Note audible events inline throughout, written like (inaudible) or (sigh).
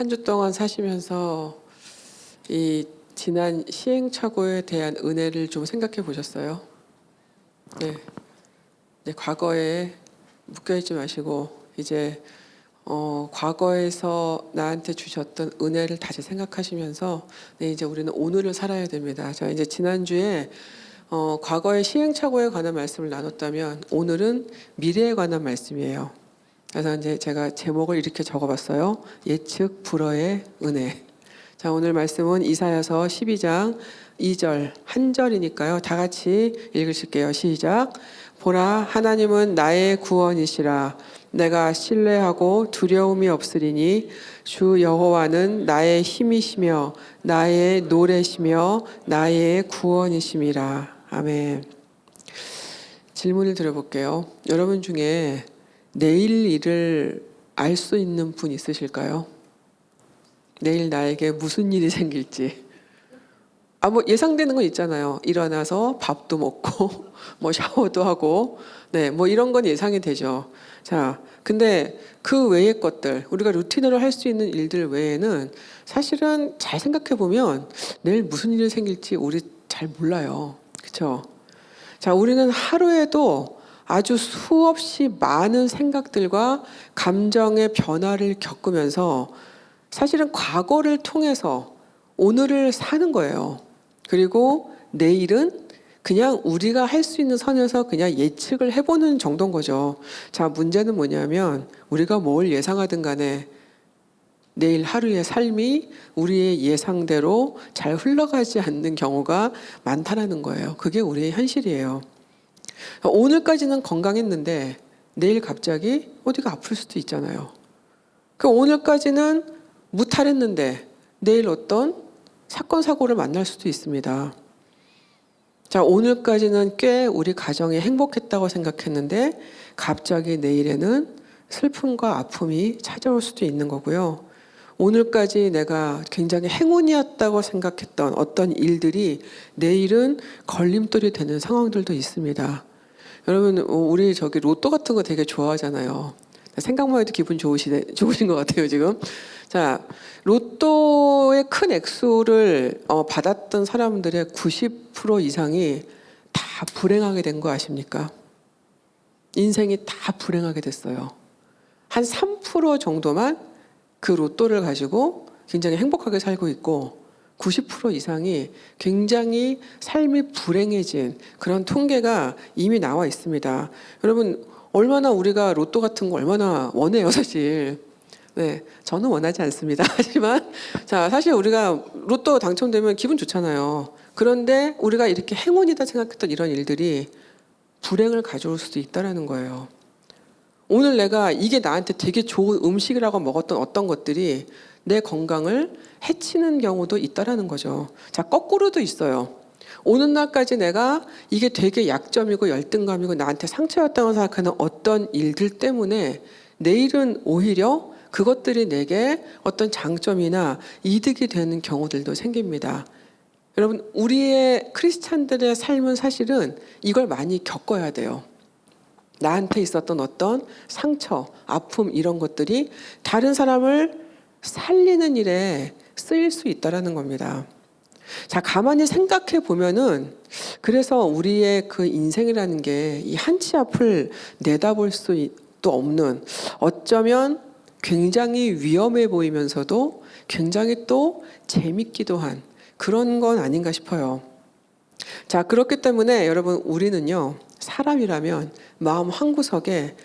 한 주 동안 사시면서 이 지난 시행착오에 대한 은혜를 좀 생각해 보셨어요? 네. 네, 과거에 묶여 있지 마시고 이제 어, 과거에서 나한테 주셨던 은혜를 다시 생각하시면서 네, 이제 우리는 오늘을 살아야 됩니다. 자, 이제 지난주에 어, 과거의 시행착오에 관한 말씀을 나눴다면 오늘은 미래에 관한 말씀이에요. 그래서 이제 제가 제목을 이렇게 적어봤어요. 예측 불어의 은혜. 자 오늘 말씀은 이사야서 12장 2절 한 절이니까요. 다 같이 읽으실게요. 시작. 보라 하나님은 나의 구원이시라. 내가 신뢰하고 두려움이 없으리니 주 여호와는 나의 힘이시며 나의 노래시며 나의 구원이심이라. 아멘. 질문을 드려볼게요. 여러분 중에 내일 일을 알 수 있는 분 있으실까요? 내일 나에게 무슨 일이 생길지. 아, 뭐 예상되는 건 있잖아요. 일어나서 밥도 먹고, (laughs) 뭐 샤워도 하고, 네, 뭐 이런 건 예상이 되죠. 자, 근데 그 외의 것들, 우리가 루틴으로 할 수 있는 일들 외에는 사실은 잘 생각해 보면 내일 무슨 일이 생길지 우리 잘 몰라요. 그쵸? 자, 우리는 하루에도 아주 수없이 많은 생각들과 감정의 변화를 겪으면서 사실은 과거를 통해서 오늘을 사는 거예요. 그리고 내일은 그냥 우리가 할 수 있는 선에서 그냥 예측을 해보는 정도인 거죠. 자, 문제는 뭐냐면 우리가 뭘 예상하든 간에 내일 하루의 삶이 우리의 예상대로 잘 흘러가지 않는 경우가 많다라는 거예요. 그게 우리의 현실이에요. 오늘까지는 건강했는데 내일 갑자기 어디가 아플 수도 있잖아요. 그 오늘까지는 무탈했는데 내일 어떤 사건 사고를 만날 수도 있습니다. 자, 오늘까지는 꽤 우리 가정이 행복했다고 생각했는데 갑자기 내일에는 슬픔과 아픔이 찾아올 수도 있는 거고요. 오늘까지 내가 굉장히 행운이었다고 생각했던 어떤 일들이 내일은 걸림돌이 되는 상황들도 있습니다. 여러분, 우리 저기 로또 같은 거 되게 좋아하잖아요. 생각만 해도 기분 좋으시, 좋으신 것 같아요, 지금. 자, 로또의 큰 액수를 어, 받았던 사람들의 90% 이상이 다 불행하게 된 거 아십니까? 인생이 다 불행하게 됐어요. 한 3% 정도만 그 로또를 가지고 굉장히 행복하게 살고 있고 90% 이상이 굉장히 삶이 불행해진 그런 통계가 이미 나와 있습니다. 여러분 얼마나 우리가 로또 같은 거 얼마나 원해요, 사실. 네, 저는 원하지 않습니다. (laughs) 하지만 자, 사실 우리가 로또 당첨되면 기분 좋잖아요. 그런데 우리가 이렇게 행운이다 생각했던 이런 일들이 불행을 가져올 수도 있다라는 거예요. 오늘 내가 이게 나한테 되게 좋은 음식이라고 먹었던 어떤 것들이 내 건강을 해치는 경우도 있다라는 거죠. 자, 거꾸로도 있어요. 오는 날까지 내가 이게 되게 약점이고 열등감이고 나한테 상처였다고 생각하는 어떤 일들 때문에 내일은 오히려 그것들이 내게 어떤 장점이나 이득이 되는 경우들도 생깁니다. 여러분, 우리의 크리스찬들의 삶은 사실은 이걸 많이 겪어야 돼요. 나한테 있었던 어떤 상처, 아픔 이런 것들이 다른 사람을 살리는 일에 쓰일 수 있다라는 겁니다. 자, 가만히 생각해 보면은 그래서 우리의 그 인생이라는 게 이 한 치 앞을 내다볼 수도 없는 어쩌면 굉장히 위험해 보이면서도 굉장히 또 재밌기도 한 그런 건 아닌가 싶어요. 자, 그렇기 때문에 여러분 우리는요. 사람이라면 마음 한구석에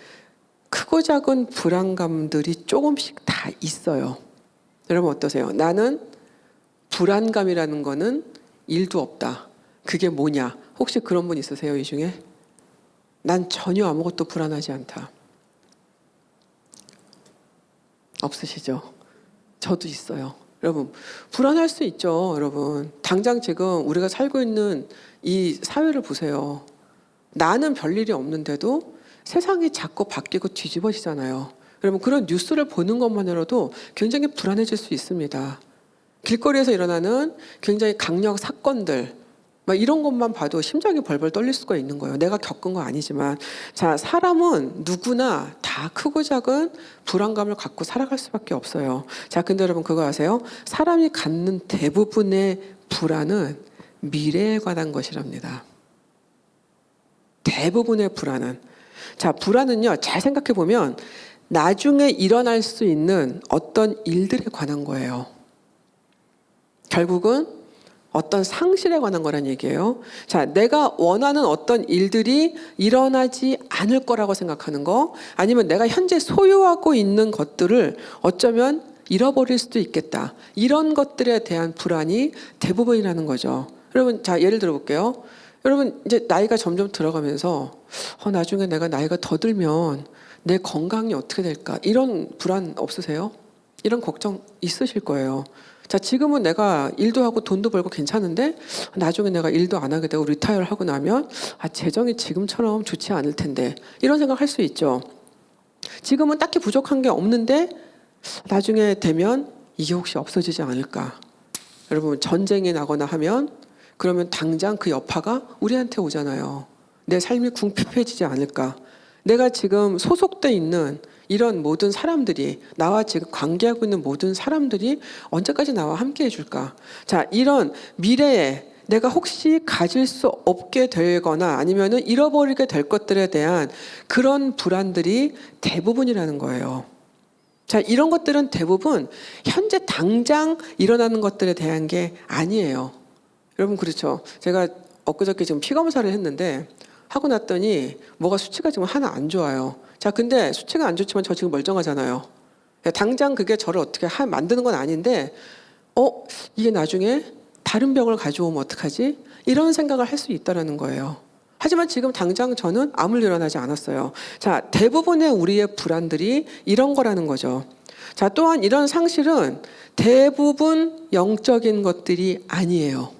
크고 작은 불안감들이 조금씩 다 있어요. 여러분 어떠세요? 나는 불안감이라는 거는 일도 없다. 그게 뭐냐? 혹시 그런 분 있으세요, 이 중에? 난 전혀 아무것도 불안하지 않다. 없으시죠? 저도 있어요. 여러분, 불안할 수 있죠, 여러분. 당장 지금 우리가 살고 있는 이 사회를 보세요. 나는 별일이 없는데도 세상이 자꾸 바뀌고 뒤집어지잖아요. 여러분, 그런 뉴스를 보는 것만으로도 굉장히 불안해질 수 있습니다. 길거리에서 일어나는 굉장히 강력 사건들, 막 이런 것만 봐도 심장이 벌벌 떨릴 수가 있는 거예요. 내가 겪은 거 아니지만. 자, 사람은 누구나 다 크고 작은 불안감을 갖고 살아갈 수밖에 없어요. 자, 근데 여러분 그거 아세요? 사람이 갖는 대부분의 불안은 미래에 관한 것이랍니다. 대부분의 불안은. 자, 불안은요, 잘 생각해 보면 나중에 일어날 수 있는 어떤 일들에 관한 거예요. 결국은 어떤 상실에 관한 거란 얘기예요. 자, 내가 원하는 어떤 일들이 일어나지 않을 거라고 생각하는 거, 아니면 내가 현재 소유하고 있는 것들을 어쩌면 잃어버릴 수도 있겠다. 이런 것들에 대한 불안이 대부분이라는 거죠. 여러분, 자, 예를 들어 볼게요. 여러분, 이제 나이가 점점 들어가면서, 어, 나중에 내가 나이가 더 들면 내 건강이 어떻게 될까? 이런 불안 없으세요? 이런 걱정 있으실 거예요. 자, 지금은 내가 일도 하고 돈도 벌고 괜찮은데 나중에 내가 일도 안 하게 되고 리타이어를 하고 나면 아, 재정이 지금처럼 좋지 않을 텐데 이런 생각 할 수 있죠. 지금은 딱히 부족한 게 없는데 나중에 되면 이게 혹시 없어지지 않을까? 여러분 전쟁이 나거나 하면 그러면 당장 그 여파가 우리한테 오잖아요. 내 삶이 궁핍해지지 않을까? 내가 지금 소속돼 있는 이런 모든 사람들이 나와 지금 관계하고 있는 모든 사람들이 언제까지 나와 함께 해줄까? 자, 이런 미래에 내가 혹시 가질 수 없게 되거나 아니면은 잃어버리게 될 것들에 대한 그런 불안들이 대부분이라는 거예요. 자, 이런 것들은 대부분 현재 당장 일어나는 것들에 대한 게 아니에요. 여러분 그렇죠. 제가 엊그저께 지금 피 검사를 했는데 하고 났더니 뭐가 수치가 지금 하나 안 좋아요. 자, 근데 수치가 안 좋지만 저 지금 멀쩡하잖아요. 당장 그게 저를 어떻게 하, 만드는 건 아닌데, 어, 이게 나중에 다른 병을 가져오면 어떡하지? 이런 생각을 할 수 있다라는 거예요. 하지만 지금 당장 저는 아무 일 일어나지 않았어요. 자, 대부분의 우리의 불안들이 이런 거라는 거죠. 자, 또한 이런 상실은 대부분 영적인 것들이 아니에요.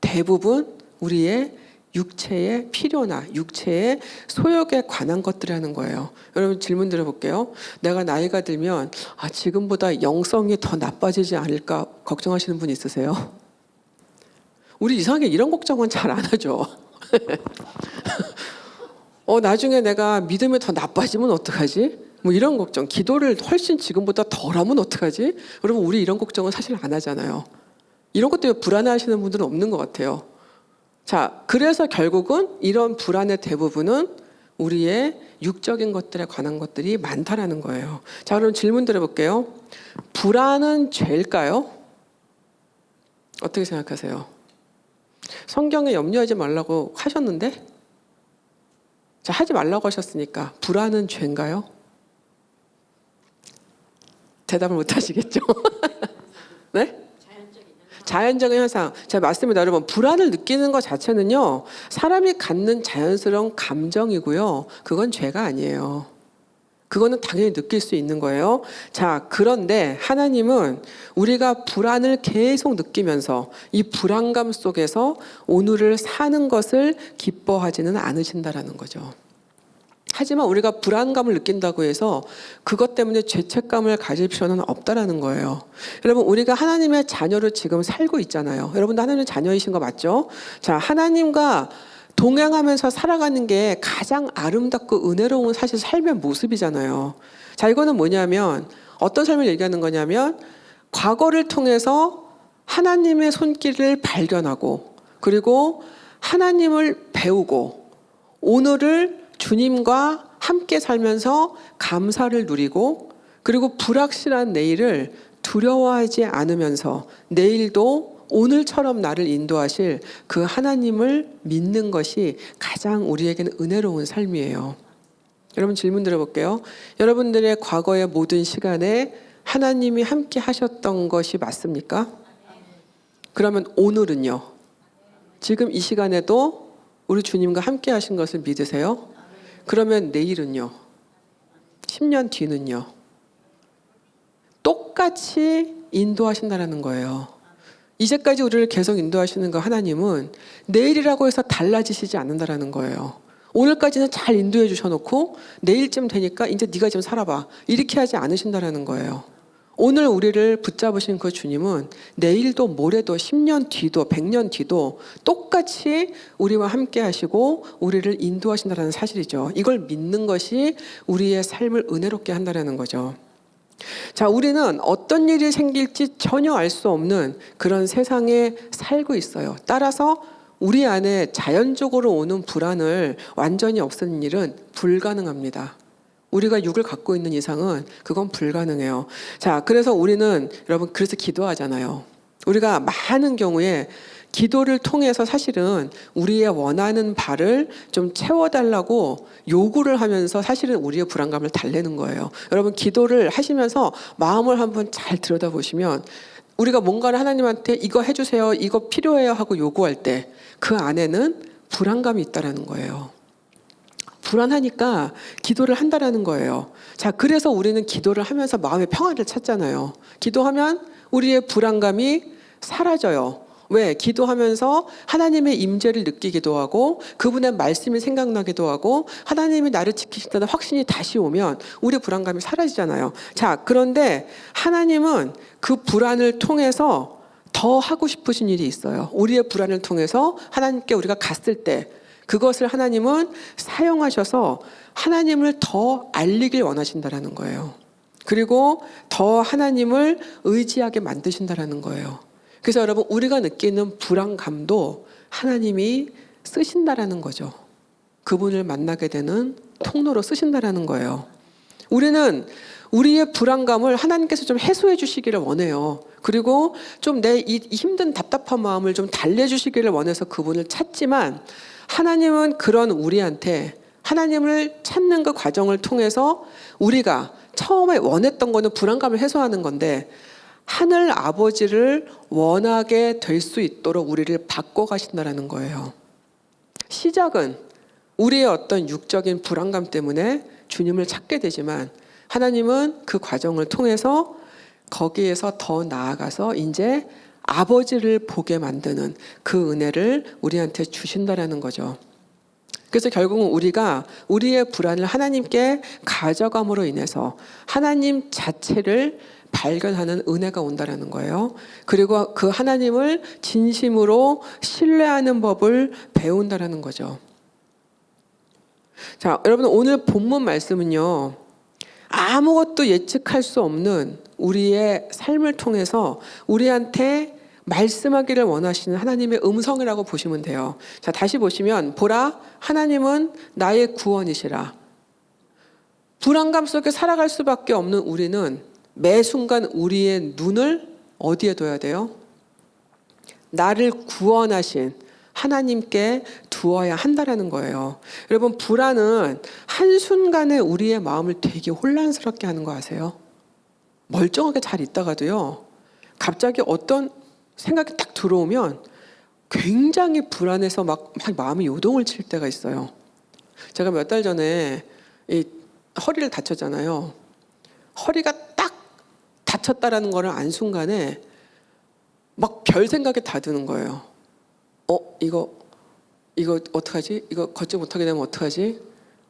대부분 우리의 육체의 필요나 육체의 소욕에 관한 것들이라는 거예요. 여러분 질문 드려볼게요. 내가 나이가 들면 아, 지금보다 영성이 더 나빠지지 않을까 걱정하시는 분 있으세요? 우리 이상하게 이런 걱정은 잘 안 하죠. (laughs) 어, 나중에 내가 믿음이 더 나빠지면 어떡하지? 뭐 이런 걱정, 기도를 훨씬 지금보다 덜 하면 어떡하지? 여러분, 우리 이런 걱정은 사실 안 하잖아요. 이런 것 때문에 불안해하시는 분들은 없는 것 같아요. 자, 그래서 결국은 이런 불안의 대부분은 우리의 육적인 것들에 관한 것들이 많다라는 거예요. 자, 그럼 질문 드려볼게요. 불안은 죄일까요? 어떻게 생각하세요? 성경에 염려하지 말라고 하셨는데? 자, 하지 말라고 하셨으니까 불안은 죄인가요? 대답을 못 하시겠죠? (laughs) 네? 자연적인 현상. 제가 말씀드립니다. 여러분, 불안을 느끼는 것 자체는요, 사람이 갖는 자연스러운 감정이고요. 그건 죄가 아니에요. 그거는 당연히 느낄 수 있는 거예요. 자, 그런데 하나님은 우리가 불안을 계속 느끼면서 이 불안감 속에서 오늘을 사는 것을 기뻐하지는 않으신다라는 거죠. 하지만 우리가 불안감을 느낀다고 해서 그것 때문에 죄책감을 가질 필요는 없다라는 거예요. 여러분, 우리가 하나님의 자녀로 지금 살고 있잖아요. 여러분도 하나님의 자녀이신 거 맞죠? 자, 하나님과 동행하면서 살아가는 게 가장 아름답고 은혜로운 사실 삶의 모습이잖아요. 자, 이거는 뭐냐면 어떤 삶을 얘기하는 거냐면 과거를 통해서 하나님의 손길을 발견하고 그리고 하나님을 배우고 오늘을 주님과 함께 살면서 감사를 누리고 그리고 불확실한 내일을 두려워하지 않으면서 내일도 오늘처럼 나를 인도하실 그 하나님을 믿는 것이 가장 우리에게는 은혜로운 삶이에요. 여러분 질문 드려볼게요. 여러분들의 과거의 모든 시간에 하나님이 함께 하셨던 것이 맞습니까? 그러면 오늘은요? 지금 이 시간에도 우리 주님과 함께 하신 것을 믿으세요? 그러면 내일은요? 10년 뒤는요? 똑같이 인도하신다라는 거예요. 이제까지 우리를 계속 인도하시는 그 하나님은 내일이라고 해서 달라지시지 않는다라는 거예요. 오늘까지는 잘 인도해 주셔놓고 내일쯤 되니까 이제 네가 좀 살아봐 이렇게 하지 않으신다라는 거예요. 오늘 우리를 붙잡으신 그 주님은 내일도 모레도 10년 뒤도 100년 뒤도 똑같이 우리와 함께 하시고 우리를 인도하신다는 사실이죠. 이걸 믿는 것이 우리의 삶을 은혜롭게 한다는 거죠. 자, 우리는 어떤 일이 생길지 전혀 알 수 없는 그런 세상에 살고 있어요. 따라서 우리 안에 자연적으로 오는 불안을 완전히 없애는 일은 불가능합니다. 우리가 육을 갖고 있는 이상은 그건 불가능해요. 자, 그래서 우리는 여러분 그래서 기도하잖아요. 우리가 많은 경우에 기도를 통해서 사실은 우리의 원하는 바를 좀 채워달라고 요구를 하면서 사실은 우리의 불안감을 달래는 거예요. 여러분 기도를 하시면서 마음을 한번 잘 들여다보시면 우리가 뭔가를 하나님한테 이거 해주세요, 이거 필요해요 하고 요구할 때 그 안에는 불안감이 있다라는 거예요. 불안하니까 기도를 한다라는 거예요. 자, 그래서 우리는 기도를 하면서 마음의 평화를 찾잖아요. 기도하면 우리의 불안감이 사라져요. 왜? 기도하면서 하나님의 임재를 느끼기도 하고 그분의 말씀이 생각나기도 하고 하나님이 나를 지키신다는 확신이 다시 오면 우리 불안감이 사라지잖아요. 자, 그런데 하나님은 그 불안을 통해서 더 하고 싶으신 일이 있어요. 우리의 불안을 통해서 하나님께 우리가 갔을 때 그것을 하나님은 사용하셔서 하나님을 더 알리길 원하신다라는 거예요. 그리고 더 하나님을 의지하게 만드신다라는 거예요. 그래서 여러분 우리가 느끼는 불안감도 하나님이 쓰신다라는 거죠. 그분을 만나게 되는 통로로 쓰신다라는 거예요. 우리는 우리의 불안감을 하나님께서 좀 해소해 주시기를 원해요. 그리고 좀 내 이 힘든 답답한 마음을 좀 달래 주시기를 원해서 그분을 찾지만 하나님은 그런 우리한테 하나님을 찾는 그 과정을 통해서 우리가 처음에 원했던 거는 불안감을 해소하는 건데 하늘 아버지를 원하게 될 수 있도록 우리를 바꿔 가신다라는 거예요. 시작은 우리의 어떤 육적인 불안감 때문에 주님을 찾게 되지만 하나님은 그 과정을 통해서 거기에서 더 나아가서 이제 아버지를 보게 만드는 그 은혜를 우리한테 주신다라는 거죠. 그래서 결국은 우리가 우리의 불안을 하나님께 가져감으로 인해서 하나님 자체를 발견하는 은혜가 온다라는 거예요. 그리고 그 하나님을 진심으로 신뢰하는 법을 배운다라는 거죠. 자, 여러분 오늘 본문 말씀은요. 아무것도 예측할 수 없는 우리의 삶을 통해서 우리한테 말씀하기를 원하시는 하나님의 음성이라고 보시면 돼요. 자, 다시 보시면 보라 하나님은 나의 구원이시라. 불안감 속에 살아갈 수밖에 없는 우리는 매 순간 우리의 눈을 어디에 둬야 돼요? 나를 구원하신 하나님께 두어야 한다라는 거예요. 여러분 불안은 한순간에 우리의 마음을 되게 혼란스럽게 하는 거 아세요? 멀쩡하게 잘 있다가도요. 갑자기 어떤 생각이 딱 들어오면 굉장히 불안해서 막, 막 마음이 요동을 칠 때가 있어요. 제가 몇 달 전에 이 허리를 다쳤잖아요. 허리가 딱 다쳤다라는 거를 안 순간에 막 별 생각이 다 드는 거예요. 어 이거 이거 어떡하지? 이거 걷지 못하게 되면 어떡하지?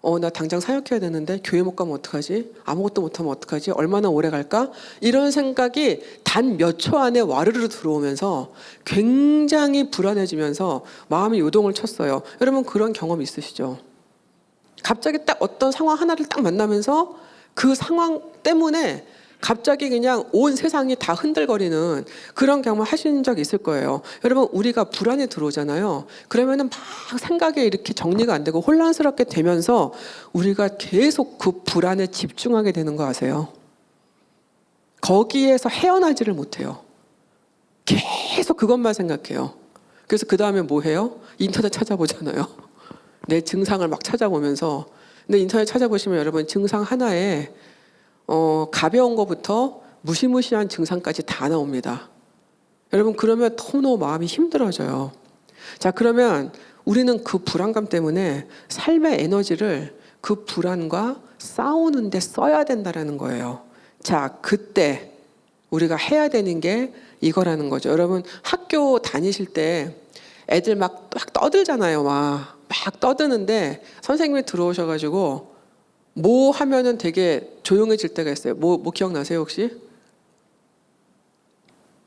어 나 당장 사역해야 되는데 교회 못 가면 어떡하지? 아무것도 못하면 어떡하지? 얼마나 오래 갈까? 이런 생각이 단 몇 초 안에 와르르 들어오면서 굉장히 불안해지면서 마음이 요동을 쳤어요. 여러분 그런 경험 있으시죠? 갑자기 딱 어떤 상황 하나를 딱 만나면서 그 상황 때문에 갑자기 그냥 온 세상이 다 흔들거리는 그런 경험을 하신 적 있을 거예요. 여러분 우리가 불안에 들어오잖아요. 그러면은 막 생각이 이렇게 정리가 안 되고 혼란스럽게 되면서 우리가 계속 그 불안에 집중하게 되는 거 아세요? 거기에서 헤어나지를 못해요. 계속 그것만 생각해요. 그래서 그 다음에 뭐 해요? 인터넷 찾아보잖아요. (laughs) 내 증상을 막 찾아보면서 근데 인터넷 찾아보시면 여러분 증상 하나에 어, 가벼운 것부터 무시무시한 증상까지 다 나옵니다. 여러분 그러면 너무 마음이 힘들어져요. 자 그러면 우리는 그 불안감 때문에 삶의 에너지를 그 불안과 싸우는데 써야 된다라는 거예요. 자 그때 우리가 해야 되는 게 이거라는 거죠. 여러분 학교 다니실 때 애들 막, 막 떠들잖아요. 막, 막 떠드는데 선생님이 들어오셔가지고 뭐 하면은 되게 조용해질 때가 있어요. 뭐, 뭐 기억나세요 혹시?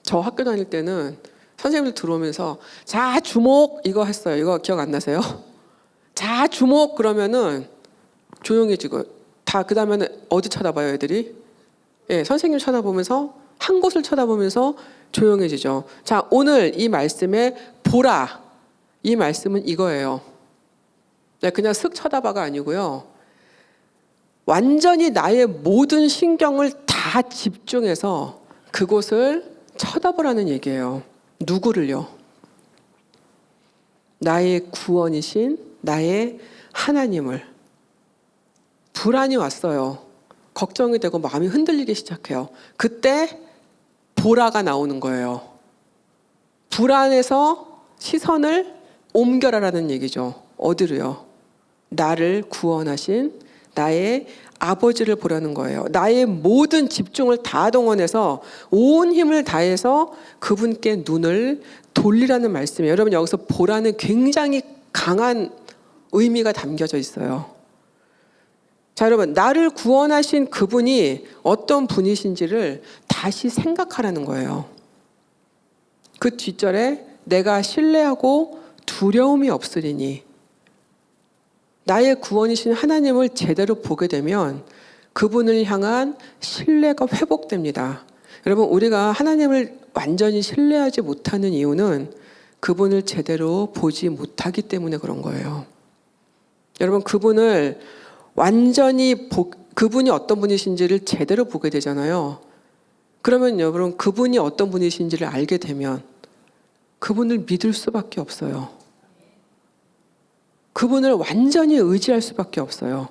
저 학교 다닐 때는 선생님들 들어오면서 자 주목 이거 했어요. 이거 기억 안 나세요? (laughs) 자 주목 그러면은 조용해지고 다 그 다음에는 어디 쳐다봐요 애들이? 예, 선생님 쳐다보면서 한 곳을 쳐다보면서 조용해지죠. 자 오늘 이 말씀에 보라 이 말씀은 이거예요. 네, 그냥 슥 쳐다봐가 아니고요. 완전히 나의 모든 신경을 다 집중해서 그곳을 쳐다보라는 얘기예요. 누구를요? 나의 구원이신 나의 하나님을. 불안이 왔어요. 걱정이 되고 마음이 흔들리기 시작해요. 그때 보라가 나오는 거예요. 불안에서 시선을 옮겨라라는 얘기죠. 어디로요? 나를 구원하신 나의 아버지를 보라는 거예요. 나의 모든 집중을 다 동원해서 온 힘을 다해서 그분께 눈을 돌리라는 말씀이에요. 여러분 여기서 보라는 굉장히 강한 의미가 담겨져 있어요. 자, 여러분, 나를 구원하신 그분이 어떤 분이신지를 다시 생각하라는 거예요. 그 뒷절에 내가 신뢰하고 두려움이 없으리니 나의 구원이신 하나님을 제대로 보게 되면 그분을 향한 신뢰가 회복됩니다. 여러분, 우리가 하나님을 완전히 신뢰하지 못하는 이유는 그분을 제대로 보지 못하기 때문에 그런 거예요. 여러분, 그분을 완전히 보, 그분이 어떤 분이신지를 제대로 보게 되잖아요. 그러면 여러분, 그분이 어떤 분이신지를 알게 되면 그분을 믿을 수밖에 없어요. 그분을 완전히 의지할 수밖에 없어요.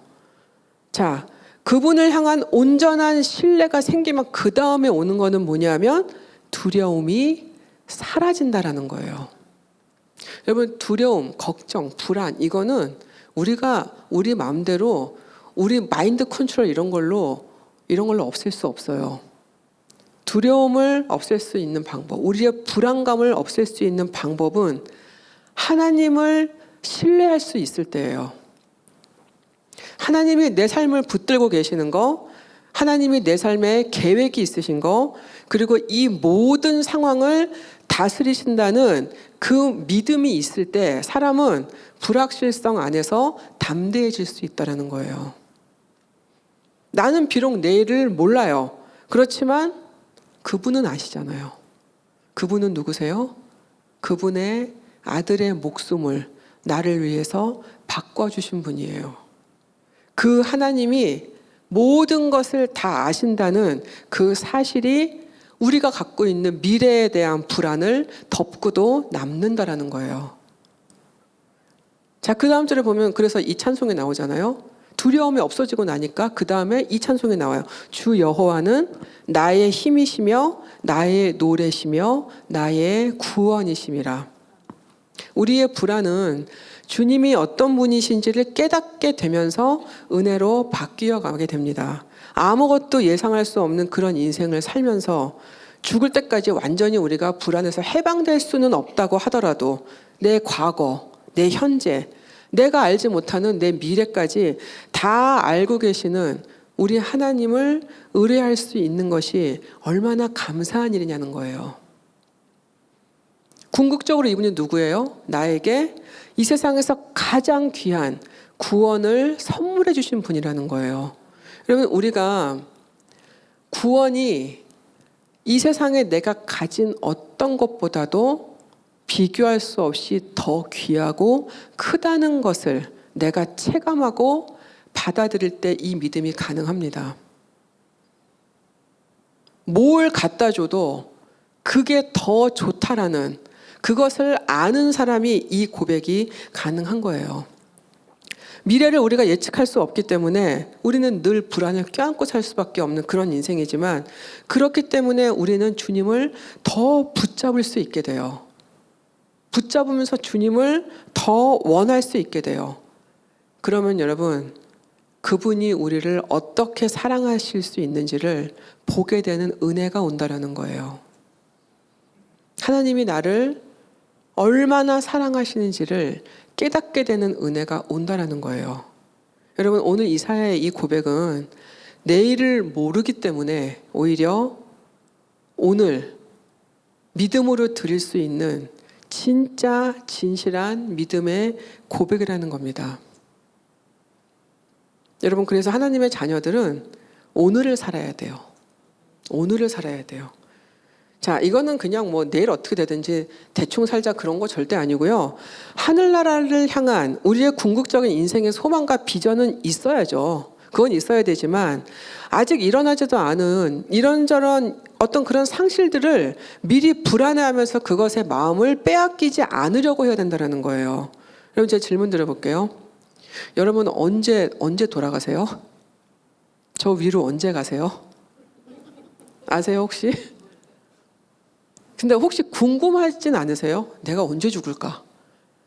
자, 그분을 향한 온전한 신뢰가 생기면 그 다음에 오는 거는 뭐냐면 두려움이 사라진다라는 거예요. 여러분, 두려움, 걱정, 불안, 이거는 우리가 우리 마음대로 우리 마인드 컨트롤 이런 걸로 이런 걸로 없앨 수 없어요. 두려움을 없앨 수 있는 방법, 우리의 불안감을 없앨 수 있는 방법은 하나님을 신뢰할 수 있을 때예요. 하나님이 내 삶을 붙들고 계시는 거, 하나님이 내 삶에 계획이 있으신 거, 그리고 이 모든 상황을 다스리신다는 그 믿음이 있을 때 사람은 불확실성 안에서 담대해질 수 있다는 거예요. 나는 비록 내일을 몰라요. 그렇지만 그분은 아시잖아요. 그분은 누구세요? 그분의 아들의 목숨을 나를 위해서 바꿔주신 분이에요. 그 하나님이 모든 것을 다 아신다는 그 사실이 우리가 갖고 있는 미래에 대한 불안을 덮고도 남는다라는 거예요. 자, 그 다음 절에 보면 그래서 이 찬송에 나오잖아요. 두려움이 없어지고 나니까 그 다음에 이 찬송에 나와요. 주 여호와는 나의 힘이시며 나의 노래시며 나의 구원이심이라. 우리의 불안은 주님이 어떤 분이신지를 깨닫게 되면서 은혜로 바뀌어 가게 됩니다. 아무것도 예상할 수 없는 그런 인생을 살면서 죽을 때까지 완전히 우리가 불안해서 해방될 수는 없다고 하더라도 내 과거, 내 현재, 내가 알지 못하는 내 미래까지 다 알고 계시는 우리 하나님을 의뢰할 수 있는 것이 얼마나 감사한 일이냐는 거예요. 궁극적으로 이분이 누구예요? 나에게 이 세상에서 가장 귀한 구원을 선물해 주신 분이라는 거예요. 여러분, 우리가 구원이 이 세상에 내가 가진 어떤 것보다도 비교할 수 없이 더 귀하고 크다는 것을 내가 체감하고 받아들일 때 이 믿음이 가능합니다. 뭘 갖다 줘도 그게 더 좋다라는 그것을 아는 사람이 이 고백이 가능한 거예요. 미래를 우리가 예측할 수 없기 때문에 우리는 늘 불안을 껴안고 살 수밖에 없는 그런 인생이지만 그렇기 때문에 우리는 주님을 더 붙잡을 수 있게 돼요. 붙잡으면서 주님을 더 원할 수 있게 돼요. 그러면 여러분, 그분이 우리를 어떻게 사랑하실 수 있는지를 보게 되는 은혜가 온다라는 거예요. 하나님이 나를 얼마나 사랑하시는지를 깨닫게 되는 은혜가 온다라는 거예요. 여러분, 오늘 이사야의 이 고백은 내일을 모르기 때문에 오히려 오늘 믿음으로 드릴 수 있는 진짜 진실한 믿음의 고백이라는 겁니다. 여러분, 그래서 하나님의 자녀들은 오늘을 살아야 돼요. 오늘을 살아야 돼요. 자, 이거는 그냥 뭐 내일 어떻게 되든지 대충 살자 그런 거 절대 아니고요. 하늘나라를 향한 우리의 궁극적인 인생의 소망과 비전은 있어야죠. 그건 있어야 되지만 아직 일어나지도 않은 이런저런 어떤 그런 상실들을 미리 불안해하면서 그것의 마음을 빼앗기지 않으려고 해야 된다는 거예요. 여러분 제가 질문 드려볼게요. 여러분 언제 언제 돌아가세요? 저 위로 언제 가세요? 아세요 혹시? 근데 혹시 궁금하진 않으세요? 내가 언제 죽을까?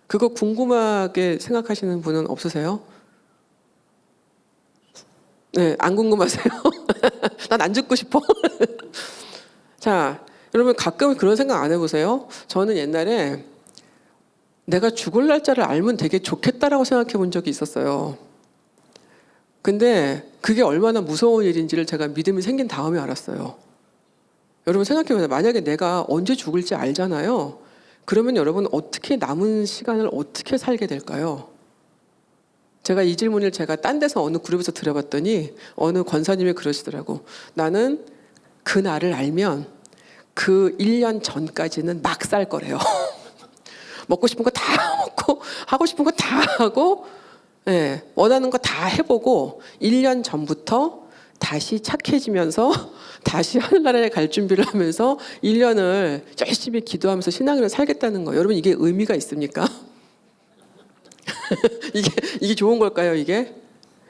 그거 궁금하게 생각하시는 분은 없으세요? 네, 안 궁금하세요? (laughs) 난 안 죽고 싶어. (laughs) 자, 여러분 가끔 그런 생각 안 해보세요? 저는 옛날에 내가 죽을 날짜를 알면 되게 좋겠다라고 생각해 본 적이 있었어요. 근데 그게 얼마나 무서운 일인지를 제가 믿음이 생긴 다음에 알았어요. 여러분 생각해 보세요. 만약에 내가 언제 죽을지 알잖아요. 그러면 여러분 어떻게 남은 시간을 어떻게 살게 될까요? 제가 이 질문을 제가 딴 데서 어느 그룹에서 들어봤더니 어느 권사님이 그러시더라고. 나는 그 날을 알면 그 1년 전까지는 막 살 거래요. (laughs) 먹고 싶은 거 다 먹고 하고 싶은 거 다 하고 예, 원하는 거 다 해보고 1년 전부터 다시 착해지면서 다시 하늘나라에 갈 준비를 하면서 1년을 열심히 기도하면서 신앙을 살겠다는 거. 여러분 이게 의미가 있습니까? (laughs) 이게 이게 좋은 걸까요? 이게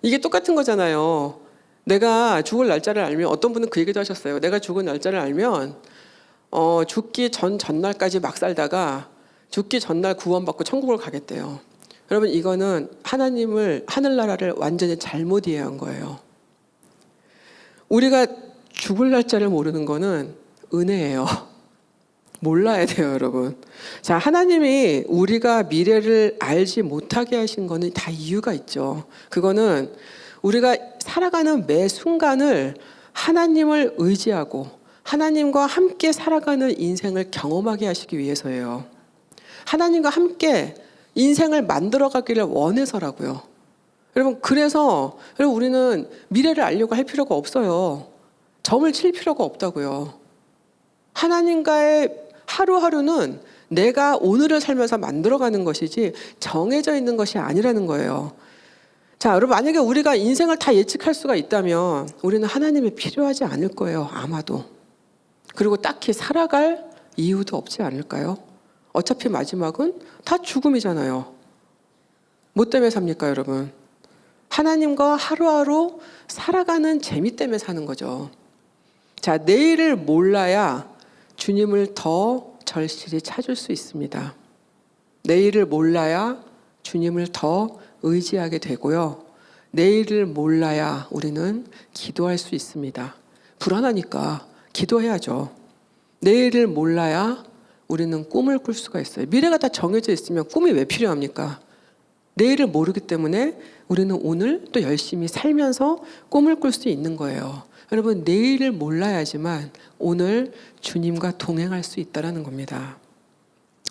이게 똑같은 거잖아요. 내가 죽을 날짜를 알면 어떤 분은 그 얘기도 하셨어요. 내가 죽을 날짜를 알면 어, 죽기 전 전날까지 막 살다가 죽기 전날 구원받고 천국을 가겠대요. 여러분 이거는 하나님을 하늘나라를 완전히 잘못 이해한 거예요. 우리가 죽을 날짜를 모르는 거는 은혜예요. (laughs) 몰라야 돼요, 여러분. 자, 하나님이 우리가 미래를 알지 못하게 하신 거는 다 이유가 있죠. 그거는 우리가 살아가는 매 순간을 하나님을 의지하고 하나님과 함께 살아가는 인생을 경험하게 하시기 위해서예요. 하나님과 함께 인생을 만들어 가기를 원해서라고요. 여러분, 그래서 여러분 우리는 미래를 알려고 할 필요가 없어요. 점을 칠 필요가 없다고요. 하나님과의 하루하루는 내가 오늘을 살면서 만들어가는 것이지 정해져 있는 것이 아니라는 거예요. 자, 여러분 만약에 우리가 인생을 다 예측할 수가 있다면 우리는 하나님이 필요하지 않을 거예요. 아마도. 그리고 딱히 살아갈 이유도 없지 않을까요? 어차피 마지막은 다 죽음이잖아요. 뭐 때문에 삽니까, 여러분? 하나님과 하루하루 살아가는 재미 때문에 사는 거죠. 자, 내일을 몰라야 주님을 더 절실히 찾을 수 있습니다. 내일을 몰라야 주님을 더 의지하게 되고요. 내일을 몰라야 우리는 기도할 수 있습니다. 불안하니까 기도해야죠. 내일을 몰라야 우리는 꿈을 꿀 수가 있어요. 미래가 다 정해져 있으면 꿈이 왜 필요합니까? 내일을 모르기 때문에 우리는 오늘 또 열심히 살면서 꿈을 꿀 수 있는 거예요. 여러분 내일을 몰라야지만 오늘 주님과 동행할 수 있다라는 겁니다.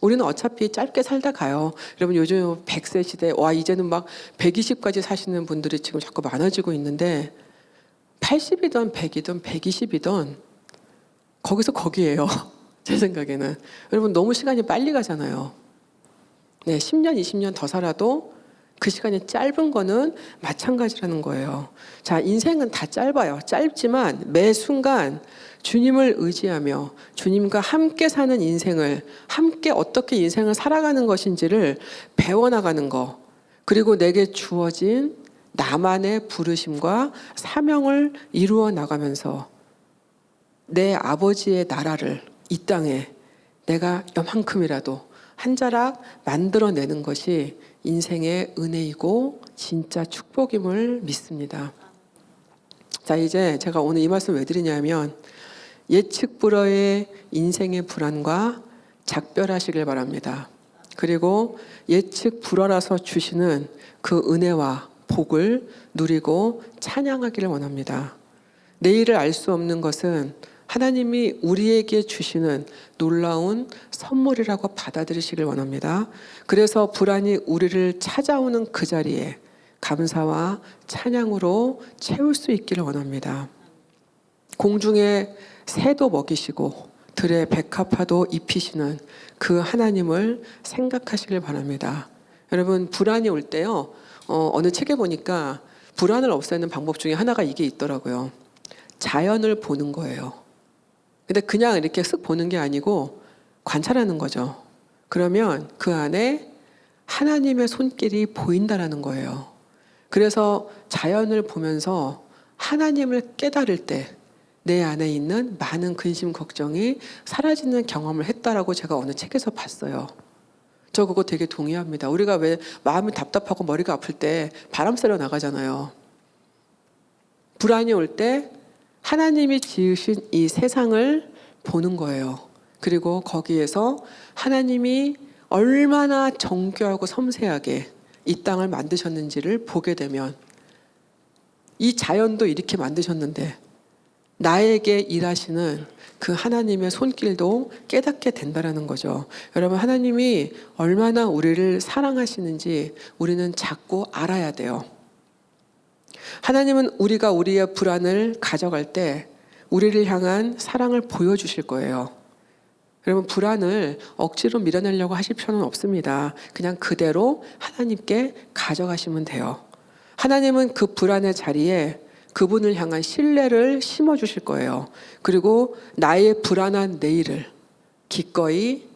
우리는 어차피 짧게 살다 가요. 여러분 요즘 100세 시대 와 이제는 막 120까지 사시는 분들이 지금 자꾸 많아지고 있는데 80이든 100이든 120이든 거기서 거기에요. (laughs) 제 생각에는 여러분 너무 시간이 빨리 가잖아요. 네, 10년, 20년 더 살아도 그 시간이 짧은 거는 마찬가지라는 거예요. 자, 인생은 다 짧아요. 짧지만 매 순간 주님을 의지하며 주님과 함께 사는 인생을 함께 어떻게 인생을 살아가는 것인지를 배워나가는 거. 그리고 내게 주어진 나만의 부르심과 사명을 이루어 나가면서 내 아버지의 나라를 이 땅에 내가 요만큼이라도 한 자락 만들어내는 것이 인생의 은혜이고 진짜 축복임을 믿습니다. 자, 이제 제가 오늘 이 말씀 왜 드리냐면 예측 불허의 인생의 불안과 작별하시길 바랍니다. 그리고 예측 불허라서 주시는 그 은혜와 복을 누리고 찬양하기를 원합니다. 내일을 알 수 없는 것은 하나님이 우리에게 주시는 놀라운 선물이라고 받아들이시길 원합니다. 그래서 불안이 우리를 찾아오는 그 자리에 감사와 찬양으로 채울 수 있기를 원합니다. 공중에 새도 먹이시고 들의 백합화도 입히시는 그 하나님을 생각하시길 바랍니다. 여러분 불안이 올 때요 어, 어느 책에 보니까 불안을 없애는 방법 중에 하나가 이게 있더라고요. 자연을 보는 거예요. 근데 그냥 이렇게 쓱 보는 게 아니고 관찰하는 거죠. 그러면 그 안에 하나님의 손길이 보인다라는 거예요. 그래서 자연을 보면서 하나님을 깨달을 때 내 안에 있는 많은 근심 걱정이 사라지는 경험을 했다라고 제가 어느 책에서 봤어요. 저 그거 되게 동의합니다. 우리가 왜 마음이 답답하고 머리가 아플 때 바람 쐬러 나가잖아요. 불안이 올 때 하나님이 지으신 이 세상을 보는 거예요. 그리고 거기에서 하나님이 얼마나 정교하고 섬세하게 이 땅을 만드셨는지를 보게 되면 이 자연도 이렇게 만드셨는데 나에게 일하시는 그 하나님의 손길도 깨닫게 된다라는 거죠. 여러분 하나님이 얼마나 우리를 사랑하시는지 우리는 자꾸 알아야 돼요. 하나님은 우리가 우리의 불안을 가져갈 때 우리를 향한 사랑을 보여주실 거예요. 여러분 불안을 억지로 밀어내려고 하실 필요는 없습니다. 그냥 그대로 하나님께 가져가시면 돼요. 하나님은 그 불안의 자리에 그분을 향한 신뢰를 심어 주실 거예요. 그리고 나의 불안한 내일을 기꺼이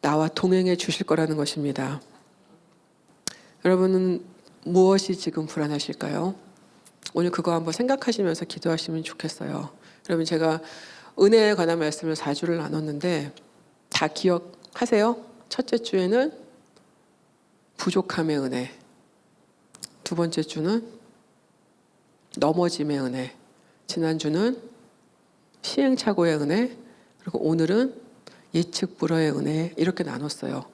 나와 동행해 주실 거라는 것입니다. 여러분은 무엇이 지금 불안하실까요? 오늘 그거 한번 생각하시면서 기도하시면 좋겠어요. 여러분 제가 은혜에 관한 말씀을 4주를 나눴는데 다 기억하세요? 첫째 주에는 부족함의 은혜. 두 번째 주는 넘어짐의 은혜. 지난주는 시행착오의 은혜. 그리고 오늘은 예측 불허의 은혜. 이렇게 나눴어요.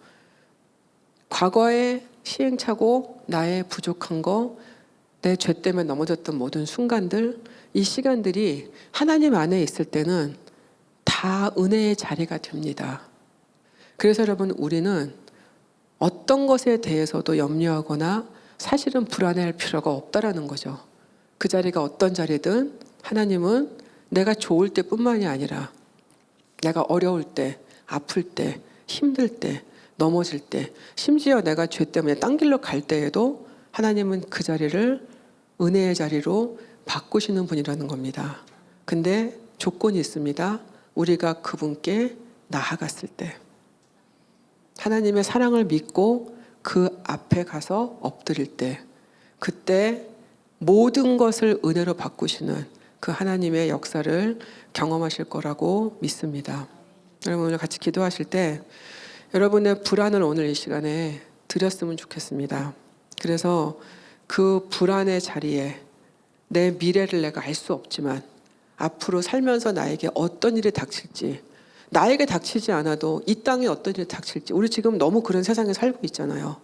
과거의 시행착오, 나의 부족한 거, 내 죄 때문에 넘어졌던 모든 순간들, 이 시간들이 하나님 안에 있을 때는 다 은혜의 자리가 됩니다. 그래서 여러분, 우리는 어떤 것에 대해서도 염려하거나 사실은 불안해할 필요가 없다라는 거죠. 그 자리가 어떤 자리든 하나님은 내가 좋을 때뿐만이 아니라 내가 어려울 때, 아플 때, 힘들 때, 넘어질 때, 심지어 내가 죄 때문에 딴 길로 갈 때에도 하나님은 그 자리를 은혜의 자리로 바꾸시는 분이라는 겁니다. 근데 조건이 있습니다. 우리가 그분께 나아갔을 때. 하나님의 사랑을 믿고 그 앞에 가서 엎드릴 때. 그때 모든 것을 은혜로 바꾸시는 그 하나님의 역사를 경험하실 거라고 믿습니다. 여러분 오늘 같이 기도하실 때 여러분의 불안을 오늘 이 시간에 드렸으면 좋겠습니다. 그래서 그 불안의 자리에 내 미래를 내가 알 수 없지만 앞으로 살면서 나에게 어떤 일이 닥칠지 나에게 닥치지 않아도 이 땅에 어떤 일이 닥칠지 우리 지금 너무 그런 세상에 살고 있잖아요.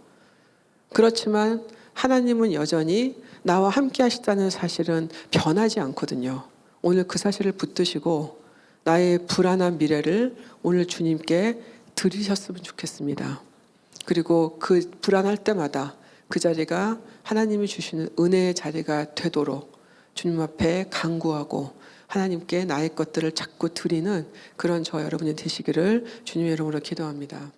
그렇지만 하나님은 여전히 나와 함께 하시다는 사실은 변하지 않거든요. 오늘 그 사실을 붙드시고 나의 불안한 미래를 오늘 주님께 드리셨으면 좋겠습니다. 그리고 그 불안할 때마다 그 자리가 하나님이 주시는 은혜의 자리가 되도록 주님 앞에 간구하고 하나님께 나의 것들을 자꾸 드리는 그런 저 여러분이 되시기를 주님의 이름으로 기도합니다.